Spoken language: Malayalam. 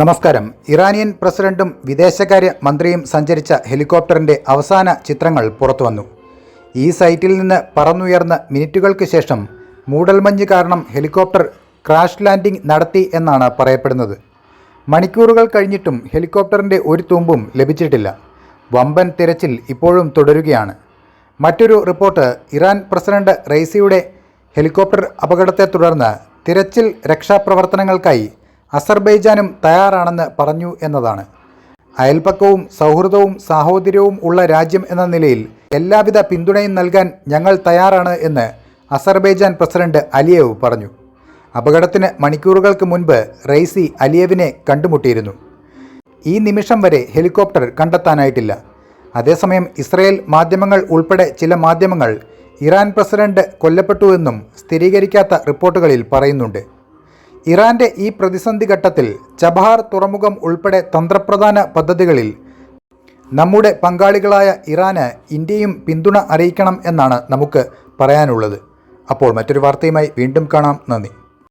നമസ്കാരം. ഇറാനിയൻ പ്രസിഡന്റും വിദേശകാര്യ മന്ത്രിയും സഞ്ചരിച്ച ഹെലികോപ്റ്ററിന്റെ അവസാന ചിത്രങ്ങൾ പുറത്തുവന്നു ഈ സൈറ്റിൽ നിന്ന് പറന്നുയർന്ന മിനിറ്റുകൾക്ക് ശേഷം മൂടൽമഞ്ഞ് കാരണം ഹെലികോപ്റ്റർ ക്രാഷ് ലാൻഡിംഗ് നടത്തി എന്നാണ് പറയപ്പെടുന്നത്. മണിക്കൂറുകൾ കഴിഞ്ഞിട്ടും ഹെലികോപ്റ്ററിന്റെ ഒരു തുമ്പും ലഭിച്ചിട്ടില്ല. വമ്പൻ തിരച്ചിൽ ഇപ്പോഴും തുടരുകയാണ്. മറ്റൊരു റിപ്പോർട്ട് ഇറാൻ പ്രസിഡന്റ് റൈസിയുടെ ഹെലികോപ്റ്റർ അപകടത്തെ തുടർന്ന് തിരച്ചിൽ രക്ഷാപ്രവർത്തനങ്ങൾക്കായി അസർബൈജാനും തയ്യാറാണെന്ന് പറഞ്ഞു എന്നതാണ്. അയൽപക്കവും സൗഹൃദവും സാഹോദര്യവും ഉള്ള രാജ്യം എന്ന നിലയിൽ എല്ലാവിധ പിന്തുണയും നൽകാൻ ഞങ്ങൾ തയ്യാറാണ് എന്ന് അസർബൈജാൻ പ്രസിഡന്റ് അലിയേവ് പറഞ്ഞു. അപകടത്തിന് മണിക്കൂറുകൾക്ക് മുൻപ് റെയ്സി അലിയേവിനെ കണ്ടുമുട്ടിയിരുന്നു. ഈ നിമിഷം വരെ ഹെലികോപ്റ്റർ കണ്ടെത്താനായിട്ടില്ല. അതേസമയം ഇസ്രയേൽ മാധ്യമങ്ങൾ ഉൾപ്പെടെ ചില മാധ്യമങ്ങൾ ഇറാൻ പ്രസിഡന്റ് കൊല്ലപ്പെട്ടുവെന്നും സ്ഥിരീകരിക്കാത്ത റിപ്പോർട്ടുകളിൽ പറയുന്നുണ്ട്. ഇറാന്റെ ഈ പ്രതിസന്ധി ഘട്ടത്തിൽ ചബഹാർ തുറമുഖം ഉൾപ്പെടെ തന്ത്രപ്രധാന പദ്ധതികളിൽ നമ്മുടെ പങ്കാളികളായ ഇറാന് ഇന്ത്യയും പിന്തുണ അറിയിക്കണം എന്നാണ് നമുക്ക് പറയാനുള്ളത്. അപ്പോൾ മറ്റൊരു വാർത്തയുമായി വീണ്ടും കാണാം. നന്ദി.